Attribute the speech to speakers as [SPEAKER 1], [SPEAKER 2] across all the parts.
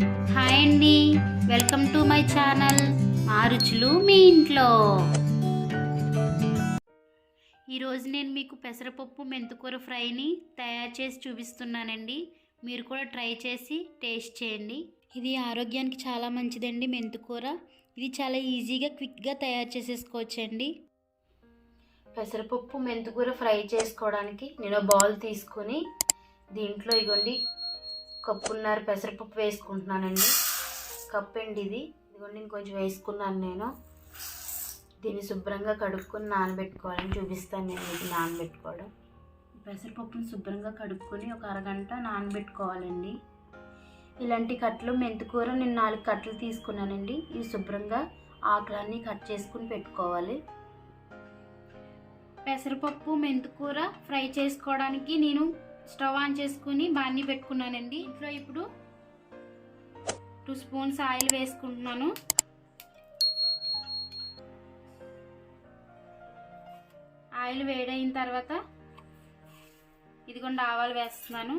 [SPEAKER 1] Hi అండి. Welcome to my channel మా రుచులు మీ ఇంట్లో. ఈరోజు నేను మీకు పెసరపప్పు మెంతుకూర ఫ్రైని తయారు చేసి చూపిస్తున్నానండి. మీరు కూడా ట్రై చేసి టేస్ట్ చేయండి. ఇది ఆరోగ్యానికి చాలా మంచిదండి మెంతుకూర. ఇది చాలా ఈజీగా క్విక్గా తయారు చేసేసుకోవచ్చండి. పెసరపప్పు మెంతుకూర ఫ్రై చేసుకోవడానికి నేను బౌల్ తీసుకొని దీంట్లో ఇగోండి కప్పున్నర పెసరపప్పు వేసుకుంటున్నానండి. కప్ అండి ఇది ఇదిగోండి ఇంకొంచెం వేసుకున్నాను నేను. దీన్ని శుభ్రంగా కడుక్కొని నానబెట్టుకోవాలని చూపిస్తాను నేను ఇది నానబెట్టుకోవడం. పెసరపప్పుని శుభ్రంగా కడుక్కొని ఒక అరగంట నానబెట్టుకోవాలండి. ఇలాంటి కట్లు మెంతికూర నేను నాలుగు కట్టలు తీసుకున్నానండి. ఇవి శుభ్రంగా ఆకులన్నీ కట్ చేసుకుని పెట్టుకోవాలి. పెసరపప్పు మెంతికూర ఫ్రై చేసుకోవడానికి నేను స్టవ్ ఆన్ చేసుకుని బాన్ని పెట్టుకున్నానండి. ఇంట్లో ఇప్పుడు టూ స్పూన్స్ ఆయిల్ వేసుకుంటున్నాను. ఆయిల్ వేడైన తర్వాత ఇదిగోండి ఆవాలు వేస్తున్నాను.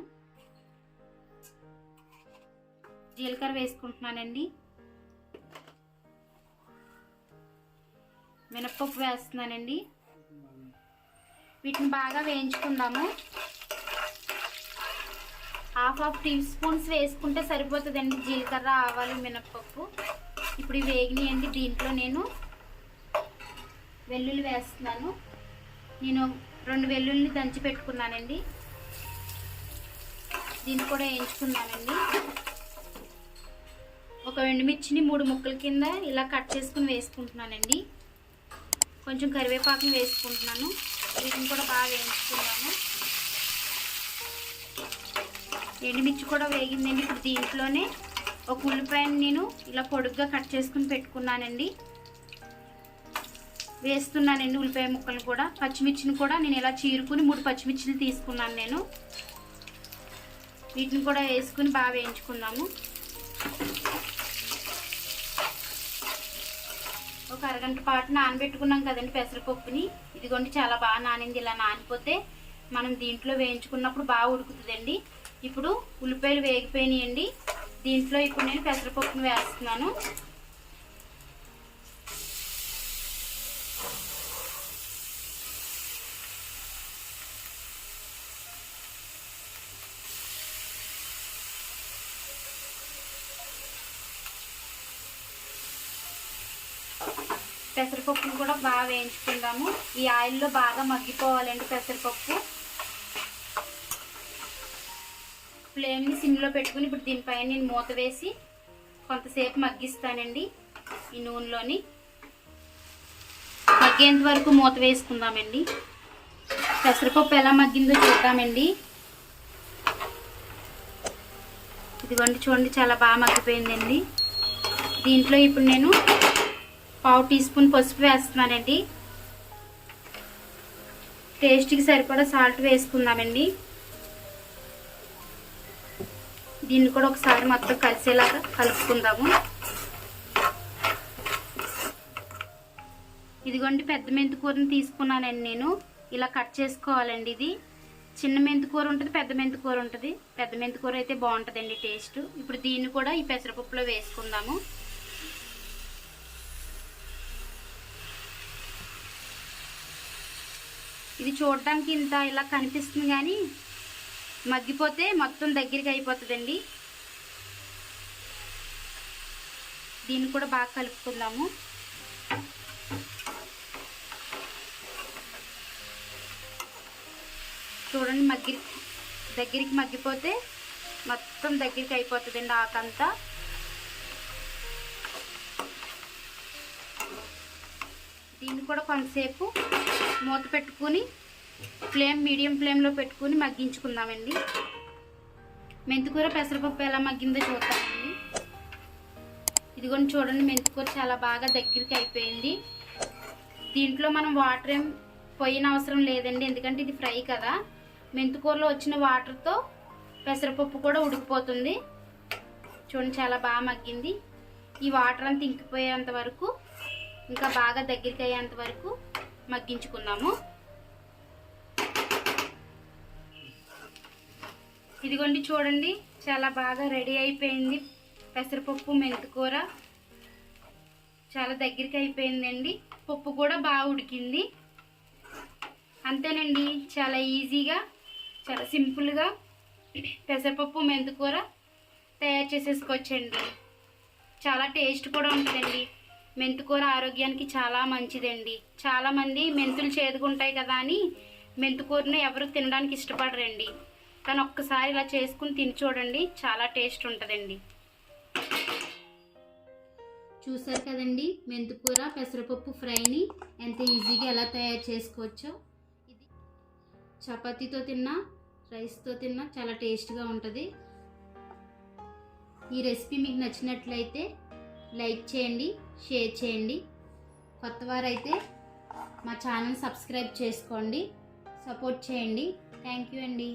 [SPEAKER 1] జీలకర్ర వేసుకుంటున్నానండి. మినప్పప్పు వేస్తున్నానండి. వీటిని బాగా వేయించుకుందాము. హాఫ్ హాఫ్ టీ స్పూన్స్ వేసుకుంటే సరిపోతుందండి జీలకర్ర ఆవాలు మినప్పప్పు. ఇప్పుడు ఇవి వేగినాయండి. దీంట్లో నేను వెల్లుల్లి వేస్తున్నాను. నేను రెండు వెల్లుల్ని దంచి పెట్టుకున్నానండి. దీన్ని కూడా వేయించుకున్నానండి. ఒక ఎండుమిర్చిని మూడు ముక్కల కింద ఇలా కట్ చేసుకుని వేసుకుంటున్నానండి. కొంచెం కరివేపాకుని వేసుకుంటున్నాను. వీటిని కూడా బాగా వేయించుకున్నాను. ఎండుమిర్చి కూడా వేగిందండి. ఇప్పుడు దీంట్లోనే ఒక ఉల్లిపాయని నేను ఇలా పొడుగ్గా కట్ చేసుకుని పెట్టుకున్నానండి. వేస్తున్నానండి ఉల్లిపాయ ముక్కలు కూడా. పచ్చిమిర్చిని కూడా నేను ఇలా చీరుకుని మూడు పచ్చిమిర్చిని తీసుకున్నాను నేను. వీటిని కూడా వేసుకుని బాగా వేయించుకుందాము. ఒక అరగంట పాటు నానబెట్టుకున్నాం కదండి పెసరపప్పుని. ఇదిగోండి చాలా బాగా నానింది. ఇలా నానిపోతే మనం దీంట్లో వేయించుకున్నప్పుడు బాగా ఉడుకుతుందండి. ఇప్పుడు ఉల్లిపాయలు వేగిపోయినాయండి. దీంట్లో ఇప్పుడు నేను పెసరపప్పును వేస్తున్నాను. పెసరపప్పును కూడా బాగా వేయించుకుందాము. ఈ ఆయిల్లో బాగా మగ్గిపోవాలండి పెసరపప్పు. ఫ్లేమ్ని సిమ్లో పెట్టుకుని ఇప్పుడు దీనిపైన నేను మూత వేసి కొంతసేపు మగ్గిస్తానండి ఈ నూనెలోని. మగ్గేంత వరకు మూత వేసుకుందామండి. పెసరపప్పు ఎలా మగ్గిందో చూద్దామండి. ఇదిగోండి చూడండి చాలా బాగా మగ్గిపోయిందండి. దీంట్లో ఇప్పుడు నేను పావు టీ స్పూన్ పసుపు వేస్తున్నానండి. టేస్ట్కి సరిపడా సాల్ట్ వేసుకుందామండి. దీన్ని కూడా ఒకసారి మొత్తం కలిసేలాగా కలుపుకుందాము. ఇదిగోండి పెద్ద మెంతి కూరని తీసుకున్నానండి నేను. ఇలా కట్ చేసుకోవాలండి ఇది. చిన్న మెంతి కూర ఉంటుంది పెద్ద మెంతి కూర ఉంటుంది. పెద్ద మెంతి కూర అయితే బాగుంటుందండి టేస్ట్. ఇప్పుడు దీన్ని కూడా ఈ పెసరపప్పులో వేసుకుందాము. ఇది చూడడానికి ఇంత ఇలా కనిపిస్తుంది కానీ మగ్గిపోతే మొత్తం దగ్గరికి అయిపోతుందండి. దీన్ని కూడా బాగా కలుపుకుందాము. చూడండి మగ్గి దగ్గరికి మగ్గిపోతే మొత్తం దగ్గరికి అయిపోతుందండి ఆకంతా దీన్ని కూడా కొంతసేపు మూత పెట్టుకుని ఫ్లేమ్ మీడియం ఫ్లేమ్లో పెట్టుకుని మగ్గించుకుందామండి. మెంతికూర పెసరపప్పు ఎలా మగ్గిందో చూద్దామండి. ఇదిగోండి చూడండి మెంతికూర చాలా బాగా దగ్గరికి అయిపోయింది. దీంట్లో మనం వాటర్ ఏం పోయిన అవసరం లేదండి ఎందుకంటే ఇది ఫ్రై కదా. మెంతికూరలో వచ్చిన వాటర్తో పెసరపప్పు కూడా ఉడికిపోతుంది. చూడండి చాలా బాగా మగ్గింది. ఈ వాటర్ అంతా ఇంకిపోయేంత వరకు ఇంకా బాగా దగ్గరికి అయ్యేంత వరకు మగ్గించుకుందాము. ఇదిగోండి చూడండి చాలా బాగా రెడీ అయిపోయింది. పెసరపప్పు మెంతికూర చాలా దగ్గరికి అయిపోయిందండి. పప్పు కూడా బాగా ఉడికింది. అంతేనండి చాలా ఈజీగా చాలా సింపుల్గా పెసరపప్పు మెంతికూర తయారు చేసేసుకోవచ్చండి. చాలా టేస్ట్ కూడా ఉంటుందండి. మెంతికూర ఆరోగ్యానికి చాలా మంచిదండి. చాలామంది మెంతులు చేదుకుంటాయి కదా అని మెంతికూరని ఎవరు తినడానికి ఇష్టపడరండి. కానీ ఒక్కసారి ఇలా చేసుకుని తిని చూడండి చాలా టేస్ట్ ఉంటుందండి. చూసారు కదండి మెంతికూర పెసరపప్పు ఫ్రైని ఎంత ఈజీగా ఎలా తయారు చేసుకోవచ్చో. ఇది చపాతీతో తిన్నా రైస్తో తిన్నా చాలా టేస్ట్గా ఉంటుంది. ఈ రెసిపీ మీకు నచ్చినట్లయితే లైక్ చేయండి షేర్ చేయండి. కొత్త వారైతే మా ఛానల్ సబ్స్క్రైబ్ చేసుకోండి సపోర్ట్ చేయండి. థ్యాంక్ యూ అండి.